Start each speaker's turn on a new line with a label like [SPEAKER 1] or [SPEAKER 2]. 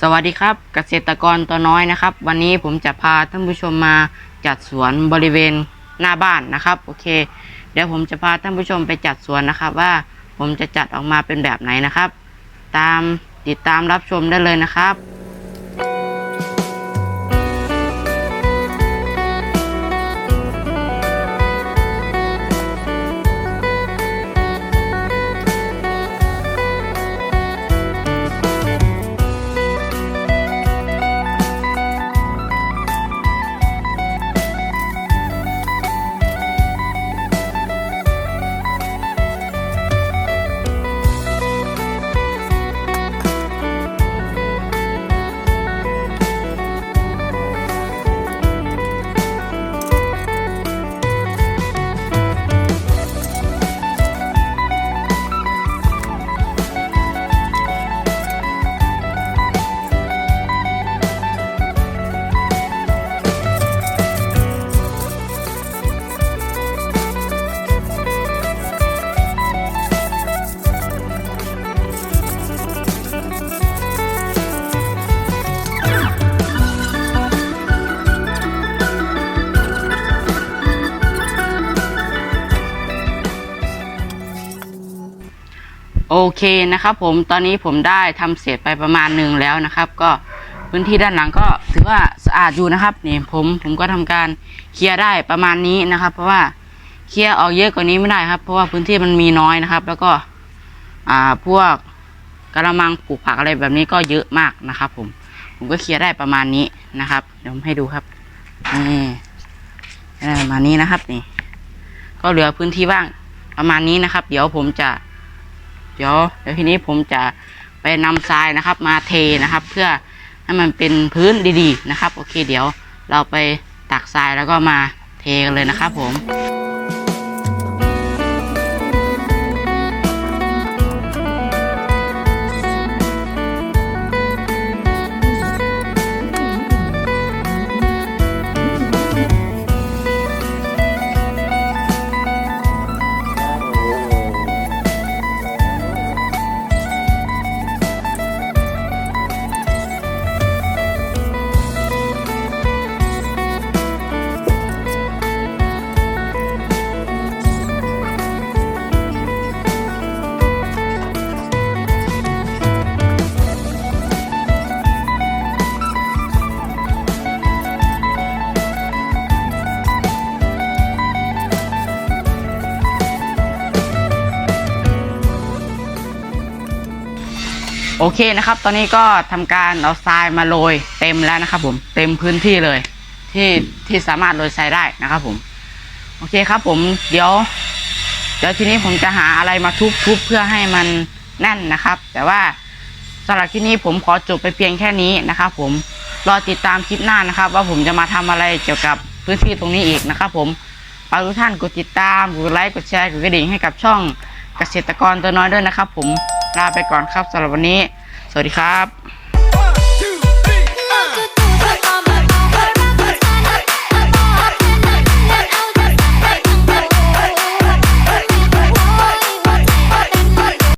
[SPEAKER 1] สวัสดีครับเกษตรกรตัวน้อยนะครับ วันนี้ผมจะพาท่านผู้ชมมาจัดสวนบริเวณหน้าบ้านนะครับโอเค เดี๋ยวผมจะพาท่านผู้ชมไปจัดสวนนะครับ ว่าผมจะจัดออกมาเป็นแบบไหนนะครับ ตามติดตามรับชมได้เลยนะครับ เคนะครับผมตอนนี้ผมได้ทำเสร็จไปประมาณหนึ่งแล้วนะครับ ก็พื้นที่ด้านหลังก็ถือว่าสะอาดอยู่นะครับนี่ผมผมก็ทำการเคลียร์ได้ประมาณนี้นะครับ เพราะว่าเคลียร์ออกเยอะกว่านี้ไม่ได้ครับ เพราะว่าพื้นที่มันมีน้อยนะครับ แล้วก็อ่าพวกกระมังปลูกผักอะไรแบบนี้ก็เยอะมากนะครับ ผมผมก็เคลียร์ได้ประมาณนี้นะครับเดี๋ยวผมให้ดูครับนี่ประมาณนี้นะครับนี่ ก็เหลือพื้นที่ว่างประมาณนี้นะครับ เดี๋ยวผมจะ เดี๋ยวเดี๋ยวทีนี้ผมจะไปนำทรายนะครับ มาเทนะครับ เพื่อให้มันเป็นพื้นดีๆนะครับ โอเค เดี๋ยวเราไปตักทรายแล้วก็มาเทกันเลยนะครับผม โอเคนะครับ ตอนนี้ก็ทำการเอาทรายมาโรยเต็มแล้วนะครับ ผมเต็มพื้นที่เลย ที่ที่สามารถโรยทรายได้นะครับ ผม โอเคครับ ผมเดี๋ยว เดี๋ยวทีนี้ผมจะหาอะไรมาทุบๆเพื่อให้มันแน่นนะครับ แต่ว่าสำหรับที่นี้ผมขอจบไปเพียงแค่นี้นะครับ ผมรอติดตามคลิปหน้านะครับ ว่าผมจะมาทำอะไรเกี่ยวกับพื้นที่ตรงนี้อีกนะครับ ผมฝากทุกท่านกดติดตามกดไลค์กดแชร์กดกระดิ่งให้กับช่องเกษตรกรตัวน้อยด้วยนะครับ ผม ลาไปก่อนครับสำหรับวันนี้ สวัสดีครับ